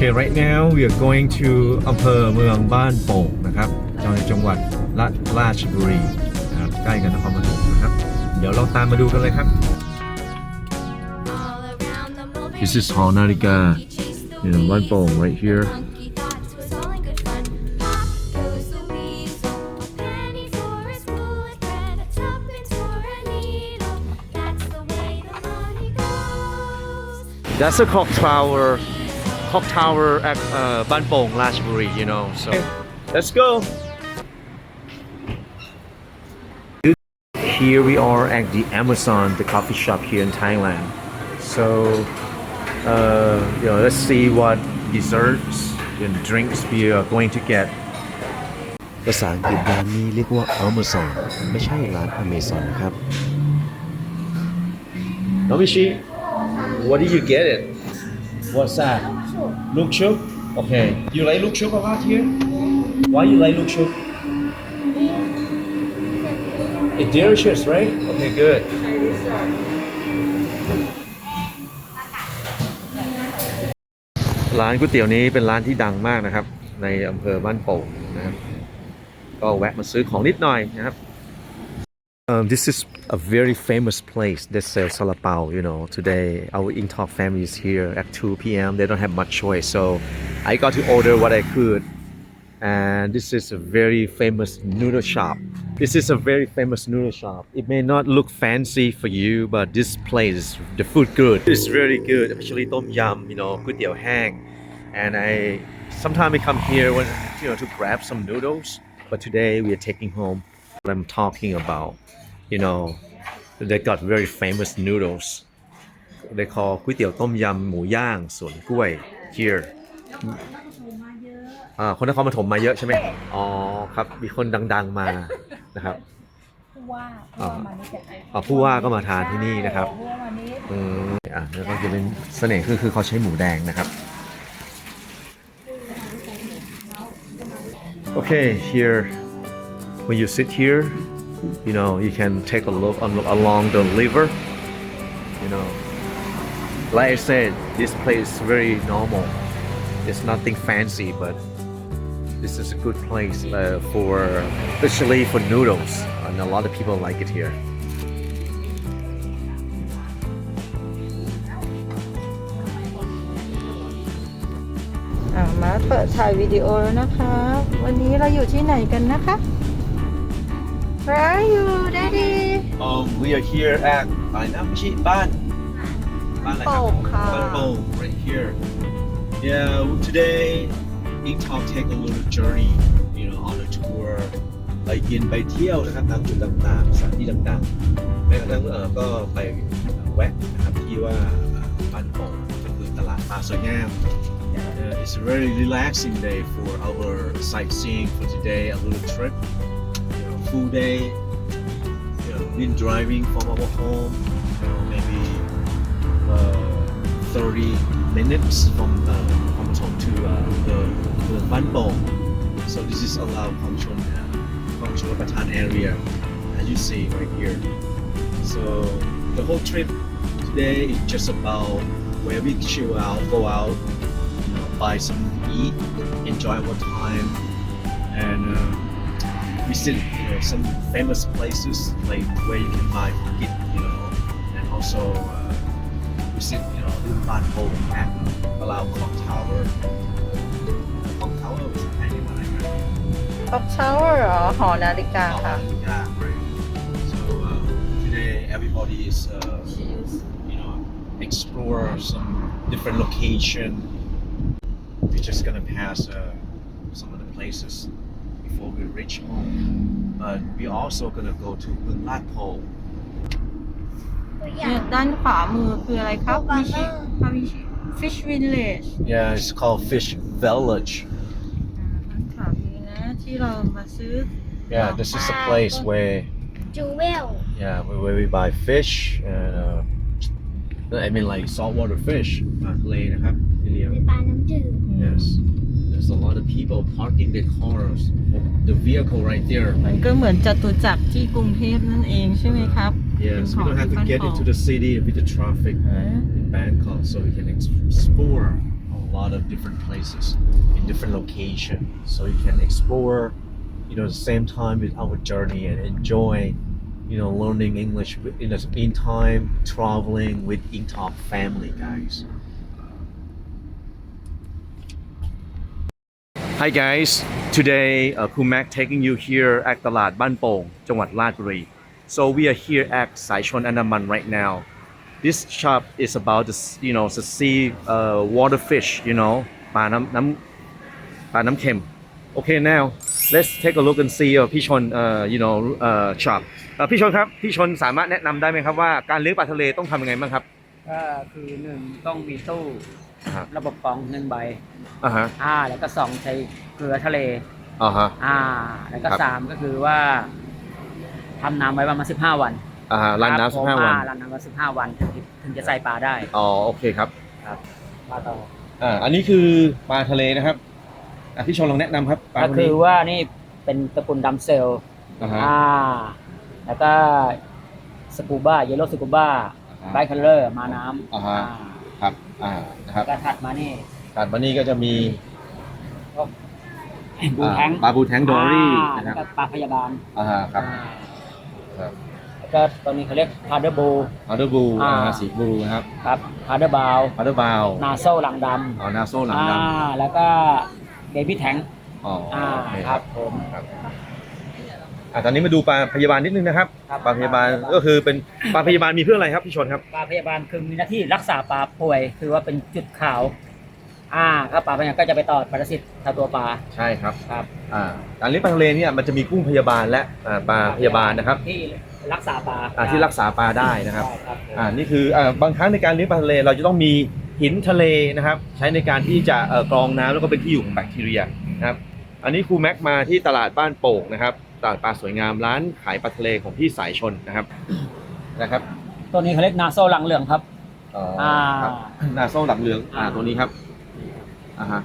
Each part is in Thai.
Okay right now we are going to อำเภอเมืองบ้านโป่งนะครับจังหวัดจังหวัดราราชบุรีนะครับใกล้กันนครปฐมนะครับ เดี๋ยวเราตามมาดูกันเลยครับ This is Hall Narika you know บ้านโป่ง right here That's a clock tower clock tower at uh, บ้านโป่งราชบุรี you know so let's go Here we are at the Amazon the coffee shop here in Thailand so uh, you know let's see what desserts and drinks we are going to get ภาษาอังกฤษร้านนี้เรียกว่า Amazon ไม่ใช่ร้าน Amazon นะครับ Nomishi what did you get it What's that look chuk okay you like look chuk a lot here why you like look chuk It's delicious, right? Okay, good. ร้านก๋วยเตี๋ยวนี้เป็นร้านที่ดังมากนะครับ ในอำเภอบ้านโป่งนะครับ ก็แวะมาซื้อของนิดหน่อยนะครับ Um, this is a very famous place that sells salapao. You know, today our Intalk family is here at 2 p.m. They don't have much choice, so I got to order what I could. And this is a very famous noodle shop. This is a very famous noodle shop. It may not look fancy for you, but this place, the food good. It's very good, especially tom yum. You know, good hang. And I sometimes I come here when you know to grab some noodles. But today we are taking home what I'm talking about. You know, they got very famous noodles. They call ก๋วยเตี๋ยวต้มยำหมูย่างสวนกล้วย here อ่าคนนครปฐมมาเยอะใช่ไหมอ๋อครับมีคนดังๆมานะครับผู้ว่าอ่าผู้ว่ามานี่จะอ่าผู้ว่าก็มาทานที่นี่นะครับ ผู้ว่ามานี่อืมอะแล้วก็จะเป็นเสน่ห์คือคือเขาใช้หมูแดงนะครับ Okay here when you sit here you know you can take a look on, along the river you know like I said this place is very normal it's nothing fancy but this is a good place uh, for especially for noodles and a lot of people like it here อ่ามาเปิดถ่ายวิดีโอแล้วนะคะ วันนี้เราอยู่ที่ไหนกันนะคะ Where are you Daddy Um, we are here at อะไรนะไม่ใช่บ้านบ้านอะไรครับ โป่งค่ะ บ้านโป่ง right here yeah today we talk take a little journey you know on a tour ไปกินไปเที่ยวนะครับตามจุดต่างๆสถานที่ต่างๆแม้กระทั่งเอ่อก็ไปแวะนะครับที่ว่าบ้านโป่งก็คือตลาดปลาสวยงาม Uh, it's a very relaxing day for our sightseeing for today a little trip you know full day you know, been driving from our home, you know, maybe uh, 30 minutes from uh, from to uh, the the Ban Bong. So this is Alao Kongchon uh, Kongchon Batan area, as you see right here. So the whole trip today is just about where we chill out, go out, you know, buy some eat, enjoy our time, and. Uh, visit you know some famous places like where you can buy ticket you know and also uh, visit you know Lin Ban Ho and Palau Clock Tower Clock Tower was anywhere Clock Tower เหรอหอนาฬิกาค่ะ yeah right so uh, today everybody is uh, you know explore some different location we're just gonna pass uh, some of the places before we reach home but we also gonna go to Ung Lat Po เนี่ยด้านขวามือคืออะไรครับมิชิคามิชิ Fish Village yeah it's called Fish Village อ่าด้านขวามือนะที่เรามาซื้อ yeah this is a place where Jewel. yeah where, where we buy fish and uh, I mean like saltwater fish ปลาทะเลนะครับที่เลี้ยง ในปลาน้ำจืด Yes. There's a lot of people parking their cars. The vehicle right there. มันก็เหมือนจตุจักรที่กรุงเทพนั่นเองใช่ไหมครับ Yes, we don't have to get into the city with the traffic เออ in Bangkok, so we can explore our lot of different places in different locations so you can explore you know the same time with our journey and enjoy you know learning English in the in time traveling with Intop family guys Hi guys today uh, Kumak taking you here at ตลาดบ้านโป่งจังหวัดราชบุรี so we are here at สายชนอนามัน right now this shop is about the you know the sea uh, water fish you know ปลาน้ำน้ำปลาน้ำเค็ม okay now let's take a look and see uh, พี่ชน uh, you know uh, shop เอ่อพี่ชนครับพี่ชนสามารถแนะนำได้ไหมครับว่าการเลี้ยงปลาทะเลต้องทำยังไงบ้างครับ ก็คือหนึ่งต้องมีตู้ ครับระบบกรองหนึ่งใบ อ่าฮะอ่า แล้วก็สองใช้เกลือทะเล อ่าฮะ อ่า แล้วก็ครับ สามก็คือว่าทำน้ำไว้ประมาณสิบห้าวันอ่าฮะร้านครับน้ำสิบห้าผมวันอ่รันน้ำไว้สิบห้าวันถึงถึงจะใส่ปลาได้อ๋อโอเคครับ ครับปลาต่ออ่าอันนี้คือปลาทะเลนะครับอะพี่ชนลองแนะนำครับปลาก็พวกคืนี้อว่านี่เป็นตระกูลดัมเซลอ่าฮะอ่า แล้วก็สกูบ้าเยลโลสกูบ้าอ่าไบคัลเลอร์มาน้ำอ่าฮะ ครับอ่านะครับก็ถัดมานี่การวันนี้ก็จะมีบูแทงอ่าปลาบูแทงดอรี่านะคแล้รับวก็ปลาพยาบาลอ่าฮะครับอ่าครับแล้วก็ตัวนี้เขาเรียกพาร์เดอร์บูอัลเดอร์บูอ่าอ่าฮะสีบลูนะครับครับพาร์เดอร์บาวอัลเดอร์บาวนาโซหลังดอ๋อนาโซ่ำหลังดอ่าแล้วก็เบบี้แทงำอ๋ออ่าโอเคครับผมครับ อ่าตอนนี้มาดูปลาพยาบาลนิดนึงนะครับครับปลาพยาบาลก็คือเป็นปลาพยาบาลมีเพื่ออะไรครับพี่ชนครับ ปลาพยาบาลคือมีหน้าที่รักษาปลาป่วย คือว่าเป็นจุดขาว อ่าครับปลาพยาบาลก็จะไปต่อปรสิตทางตัวปลาใช่ครับครับอ่าการเลี้ยงปลาทะเลเนี่ยมันจะมีกุ้งพยาบาลและอ่าปลาพยาบาลนะครับที่รักษาปลาอ่าที่รักษาปลาได้นะครับใช่ครับผมอ่านี่คืออ่าบางครั้งในการเลี้ยงปลาทะเลเราจะต้องมีหินทะเลนะครับ ใช้ในการที่จะเอ่อกรองน้ำแล้วก็เป็นที่อยู่ของแบคทีเรียนะครับ อันนี้ครูแม็กมาที่ตลาดบ้านโป่งนะครับ ตลาดปลาสวยงามร้านขายปลาทะเลของพี่สายชนนะครับนะครับตัวนี้เขาเรียกนาโซหลังเหลืองครับอ๋ออ่าครับนาโซ่หลังเหลืองอ่าอ่าตัวนี้ครับอ่าฮะ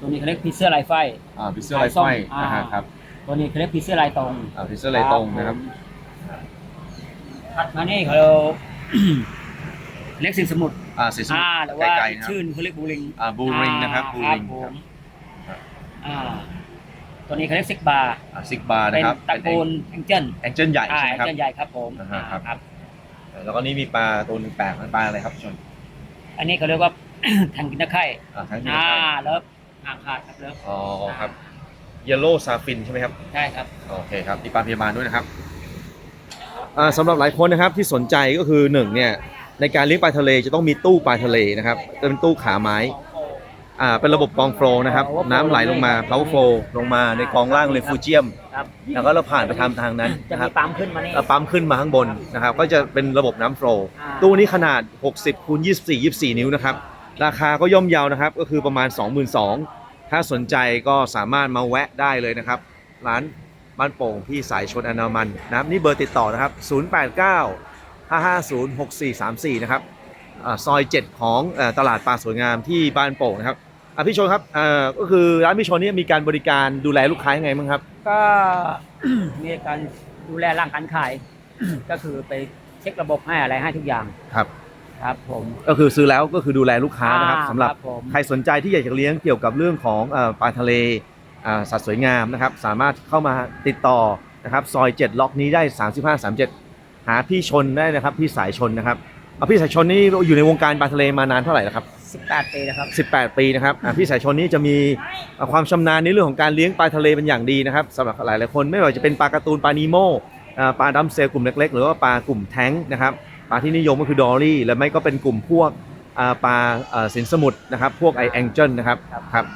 ตัวนี้เขาเรียกพิเซอร์ลายไฟ อ่าพิซซ่าไรไฟอ่า อ่าฮะครับตัวนี้เขาเรียกพิเซอร์ลายตรงอ่าพิซซ่าไรตรงนะครับถัดมานี่เขา เรียกสิงสมุทรอ่าสีส้มอ่าหรือว่าไกลๆนะครับ ชื่อเขาเรียกบูริง อ่าบูริงนะครับบูริงผมครับอ่า ตัวนี้เขาเรียกซิกบาร์อ่าซิกบาร์เป็นะนครับตระกูลแองเจิลแองเจิลใหญ่อ่าใช่ไหมแองครับเจิลใหญ่ครับผมอ่าฮะครับครับแล้วก็นี่มีปลาตัวหนึงแปลกปลาอะไรครับชนอันนี้เขาเรียกว่าแทงกินตะไคร่อ่าทั้งนี้อ่าครับแล้วอ่างขาดครับเลิฟอ๋อครับเยลโล่ซาฟินใช่ไหมครับใช่ครับโอเคครับมีปลาพยาบาลด้วยนะครับอ่าสำหรับหลายคนนะครับที่สนใจก็คือหนึ่งเนี่ยในการเลี้ยงปลาทะเลจะต้องมีตู้ปลาทะเลนะครับจะเป็นตู้ขาไม้ อ่าเป็นระบบกรองโฟลว์นะครับ น้ำไหลลงมา power flow ลงมาในกองล่างเรฟูเจียม ครับแล้วก็เราผ่านไปทางทางนั้นจะนะคมีรับปั๊มขึ้นมานี่ แล้วปั๊มขึ้นมาข้างบนนะครับ ก็จะเป็นระบบน้ำโฟลว์อ่า ตู้นี้ขนาด 60คูณ24 24 นิ้วนะครับ ราคาก็ย่อมเยาวนะครับ ก็คือประมาณ 22,000ถ้าสนใจก็สามารถมาแวะได้เลยนะครับ ร้านบ้านโป่งพี่สายชนอนามันนะครับนี่เบอร์ติดต่อนะครับ 089 550 6434 นะครับอาซอย 7 ของเอ่อตลาดปลาสวยงามที่บ้านโป่งนะครับ อะพี่ชนครับเอ่อก็คือร้านพี่ชนนี่มีการบริการดูแลลูกค้ายังไงบ้างครับ ก็ มีการดูแลร่างการขาย ก็คือไปเช็คระบบให้อะไรให้ทุกอย่างครับ ครับผม ก็คือซื้อแล้วก็คือดูแลลูกค้านะครับอ่าสำหรับผม ใครสนใจที่อยากจะเลี้ยงเกี่ยวกับเรื่องของเอ่อปลาทะเลอ่าสัตว์สวยงามนะครับ สามารถเข้ามาติดต่อนะครับซอย 7 ล็อกนี้ได้ 35 37 หาพี่ชนได้นะครับพี่สายชนนะครับเอาพี่สายชนนี่อยู่ในวงการปลาทะเลมานานเท่าไหร่แล้วครับ 18 ปีนะครับ 18 ปีนะครับอ่าพี่สายชนนี่จะมีความชำนาญในเรื่องของการเลี้ยงปลาทะเลเป็นอย่างดีนะครับสำหรับหลายๆคนไม่ว่าจะเป็นปลาการ์ตูนปลานีโมอ่าปลาดัมเซลกลุ่มเล็กๆ หรือว่าปลากลุ่มแท้งนะครับปลาที่นิยมก็คือดอรี่และไม่ก็เป็นกลุ่มพวกอ่าปลาอ่อสินสมุทรนะครับพวกไอแองเจิลนะครับครับ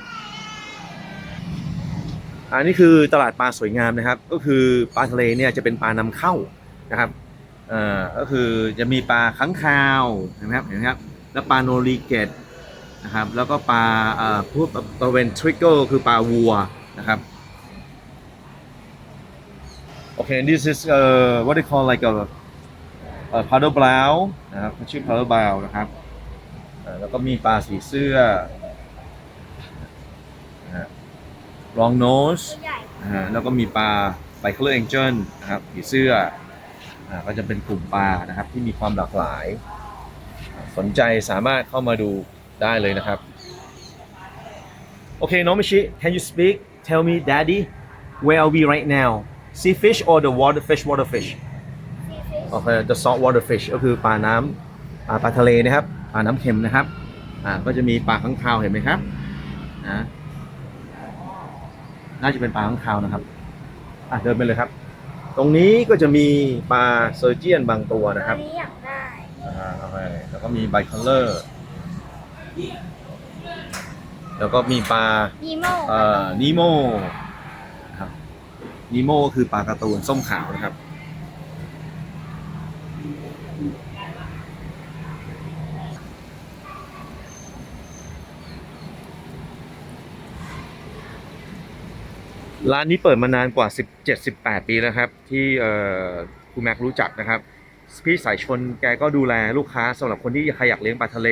อันนี้คือตลาดปลาสวยงามนะครับ ก็คือปลาทะเลเนี่ยจะเป็นปลานำเข้านะครับเอ่อก็คือจะมีปลาค้างคาวนะครับเห็นไหมครับแล้วปลาโนริเกต นะครับแล้วก็ปลาพวกปลาเวนทริกเกอร์คือปลาวัวนะครับโอเค this is uh what they call like a, a paddle brow นะครับชื่อ paddle brow นะครับแล้วก็มีปลาสีเสื้อ long nose นะแล้วก็มีปลา bicolor angel นะครับสีเสื้ออก็จะเป็นกลุ่มปลานะครับที่มีความหลากหลาย สนใจสามารถเข้ามาดู ได้เลยนะครับ Okay, Nomishi, can you speak? Tell me, Daddy, where are we right now? Sea fish or the water fish? Water fish. Okay, the salt water fish ก็คือปลาน้ำอ่าปลาทะเลนะครับปลาน้ำเค็มนะครับอ่าก็จะมีปลาข้างคาวเห็นไหมครับนะน่าจะเป็นปลาข้างคาวนะครับอะเดินไปเลยครับ ตรงนี้ก็จะมีปลาเซอร์เจียนบางตัวนะครับอันนี้อยากได้อ่าโอเคแล้วก็มีไบคัลเลอร์ แล้วก็มีปลานีโมเอ่อนีโมนะครับนีโมก็คือปลาการ์ตูนส้มขาวนะครับ ร้านนี้เปิดมานานกว่า 17-18 ปีแล้วครับ ที่เอ่อคุณแม็กรู้จักนะครับ พี่สายชนแกก็ดูแลลูกค้าสำหรับคนที่ใครอยากเลี้ยงปลาทะเล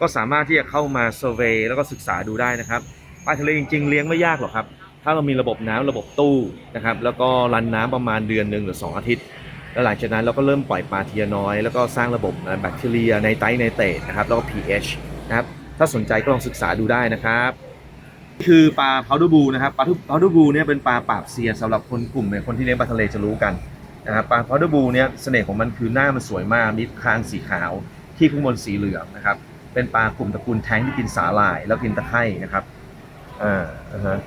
ก็สามารถที่จะเข้ามาเซอร์เวยแล้วก็ศึกษาดูได้นะครับปลาทะเลจริง ๆ เลี้ยงไม่ยากหรอกครับ ถ้าเรามีระบบน้ำระบบตู้นะครับ แล้วก็รันน้ำประมาณเดือนหนึ่งหรือ 2 อาทิตย์ แล้วหลังจากนั้นเราก็เริ่มปล่อยปลาเทีละน้อย แล้วก็สร้างระบบแบคทีเรียในไตในเตทนะครับ แล้วก็ pH นะครับ ถ้าสนใจก็ลองศึกษาดูได้นะครับคือปลาพาวดอร์บูนะครับปลาพาวดอร์บูเนี่ยเป็นปลาปากเซียนสำหรับคนกลุ่มเนี่ยคนที่เลี้ยงปลาทะเลจะรู้กันนะครับปลาพาวดอร์บูเนี่ยเสน่ห์ของมันคือหน้ามันสวยมากมีคางสีขาว ที่ข้างบนสีเหลืองนะครับ เป็นปลากลุ่มตระกูลแท้งที่กินสาหร่าย แล้วกินตะไคร่นะครับอ่าอ่าฮะ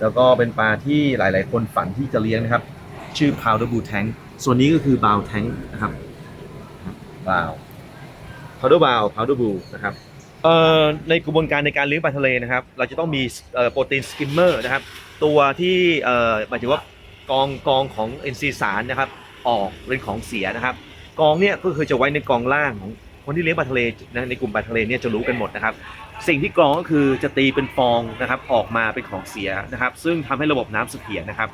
แล้วก็เป็นปลาที่หลาย ๆ คนฝันที่จะเลี้ยงนะครับ ชื่อ powder blue tank ส่วนนี้ก็คือ bow tank นะครับ bow powder bow powder blue นะครับเอ่อในกระบวนการในการเลี้ยงปลาทะเลนะครับ เราจะต้องมีโปรตีนสกิมเมอร์นะครับ ตัวที่เอ่อหมายถึงว่ากองกองของเอนซีสารนะครับ ออกเป็นของเสียนะครับ กองเนี่ยก็คือจะไว้ในกองล่างของ คนที่เลี้ยงปลาทะเลนะในกลุ่มปลาทะเลเนี่ยจะรู้กันหมดนะครับ สิ่งที่กรองก็คือจะตีเป็นฟองนะครับออกมาเป็นของเสียนะครับ ซึ่งทำให้ระบบน้ำเสถียรนะครับ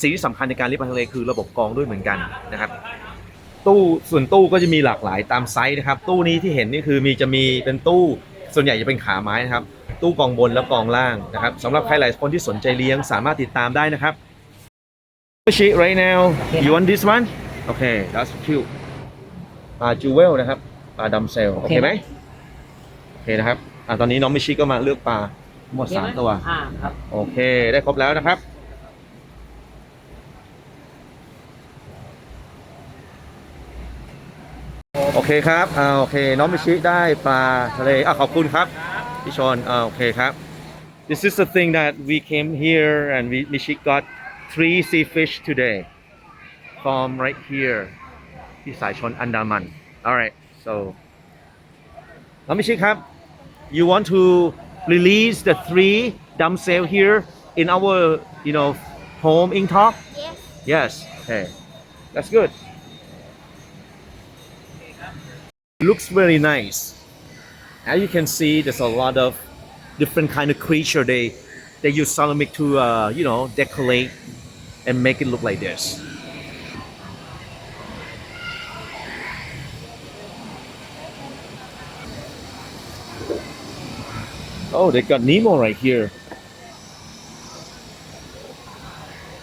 สิ่งที่สำคัญในการเลี้ยงปลาทะเลคือระบบกรองด้วยเหมือนกันนะครับตู้ส่วนตู้ก็จะมีหลากหลายตามไซส์นะครับ ตู้นี้ที่เห็นนี่คือมีจะมีเป็นตู้ส่วนใหญ่จะเป็นขาไม้นะครับ ตู้กองบนและกองล่างนะครับสำหรับใครหลายคนที่สนใจเลี้ยงสามารถติดตามได้นะครับ She right now you want this one okay that's cute ปลาจูเวลนะครับ ปลาดำเซลโอเคไหมโอเคนะครับอะตอนนี้น้องมิชิก็มาเลือกปลาหมดสามตัวอ่าครับโอเค ได้ครบแล้วนะครับ โอเคครับอ่าโอเค น้องมิชิได้ปลาทะเลอะขอบคุณครับพี่ชนอ่าโอเคครับ This is the thing that we came here and we Michi got three sea fish today from right here ที่สายชนอันดามัน alright So, Namishi you want to release the three dumb cell here in our, you know, home in top? Yes. Yes. Okay. That's good. Looks very nice. As you can see, there's a lot of different kind of creature they they use ceramic to uh, you know decorate and make it look like this. Oh, they got Nemo right here.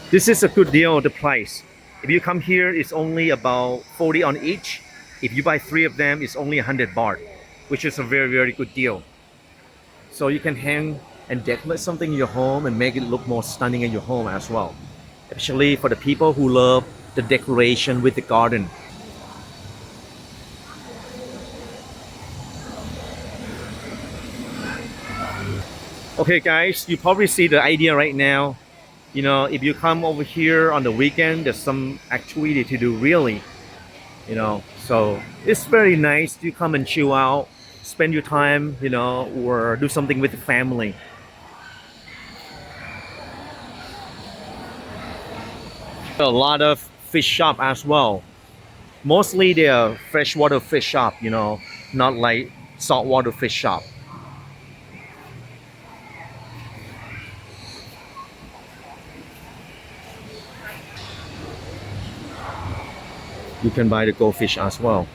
This is a good deal, the price. If you come here, it's only about 40 on each. If you buy three of them, it's only 100 baht, which is a very, very good deal. So you can hang and decorate something in your home and make it look more stunning in your home as well. Especially for the people who love the decoration with the garden. Okay, guys, you probably see the idea right now. You know, if you come over here on the weekend, there's some activity to do, really. You know, so it's very nice to come and chill out, spend your time, you know, or do something with the family. A lot of fish shop as well. Mostly they're freshwater fish shop, you know, not like saltwater fish shop. you can buy the goldfish as well.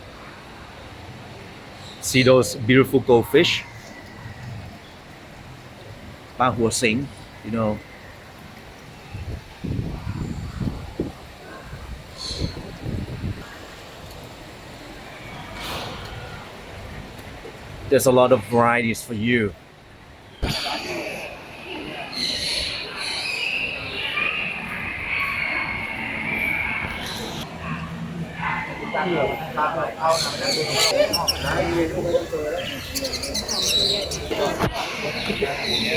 See those beautiful goldfish? Ba Sing, you know. There's a lot of varieties for you.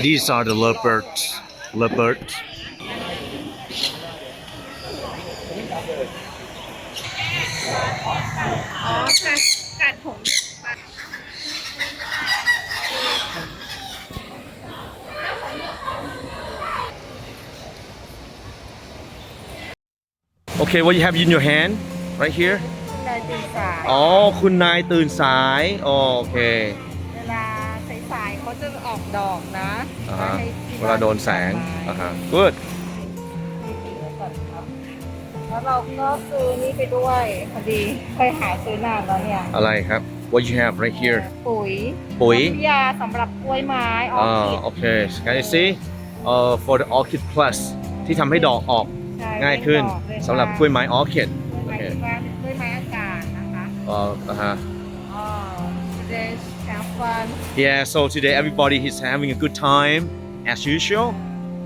These are the leopards. Leopards. Okay, what you have in your hand right here? นายตื่นสาย อ๋อ คุณนายตื่นสายโอเค เวลาสายๆเขาจะออกดอกนะอ่าฮะ ให้ที่เวลาโดนแสงบ้อ่าฮะ good แล้วเราก็ซื้อนี่ไปด้วยพอดีเคยหาซื้อนานแล้วเนี่ยอะไรครับ what you have right here ปุ๋ยปุ๋ย น้ำยาสำหรับกล้วยไม้อออ่าคิดโอเค can you see uh for the orchid plus ที่ทำให้ดอกออกใช่ง่ายขึ้นเล่ดอกสำหรับกล้วยไม้ orchid กล้วยไม้ที่ว่าเป็น Uh, uh-huh. Fun. Yeah, so today everybody is having a good time as usual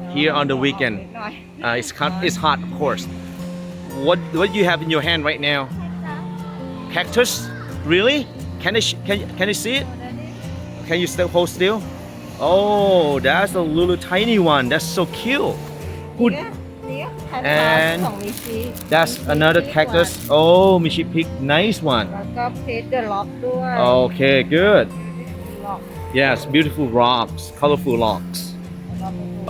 here on the weekend. Uh, it's hot, it's hot, of course. What what you have in your hand right now? Cactus? Really? Can I can can you see it? Can you still hold still? Oh, that's a little tiny one. That's so cute. Who And ของมิชิ that's another cactus oh Michi pick nice one แล้วก็เพชรเดอะล็อกด้วย okay good ล็อก yes beautiful rocks colorful rocks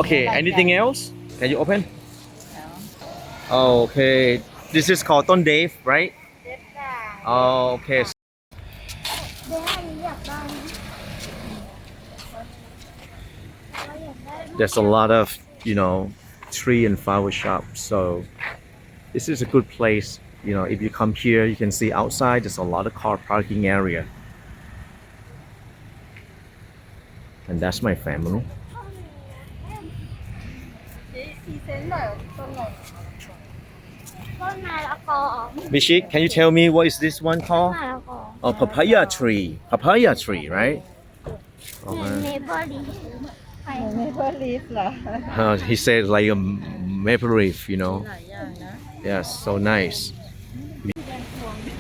okay anything else can you open okay this is called ต้น Dave right เด็ดด่าง oh okay เด็ดอันนี้อยากได้ there's a lot of you know tree and flower shop. So this is a good place. You know, if you come here, you can see outside there's a lot of car parking area. And that's my family. Mishi, can you tell me what is this one called? Oh, papaya tree. Papaya tree, right? อ เนเบอร์ลีไป เมเปิลลีฟเหรอ Uh, he said like a maple leaf, you know. หลายอย่างนะ Yes, so nice.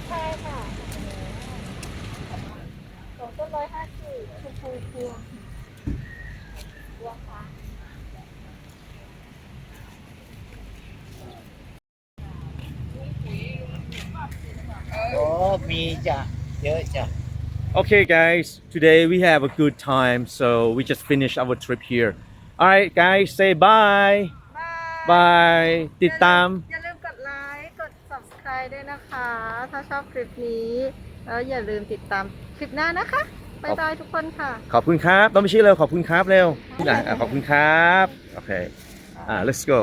ใช่ค่ะสองต้นร้อยห้าสิบชมพูพวงพวงค่ะ โอ้มีจ้ะเยอะจ้ะ Okay, guys, today we have a good time, so we just finished our trip here. All right, guys, say bye. บาย Bye. ติดตาม อย่าลืมกดไลค์กด subscribe ด้วยนะคะ ถ้าชอบคลิปนี้แล้วอย่าลืมติดตามคลิปหน้านะคะบ๊ายบายทุกคนค่ะ ขอบคุณครับ ต้องไปชี้เร็วขอบคุณครับเร็วอะอะขอบคุณครับ โอเค อ่า let's go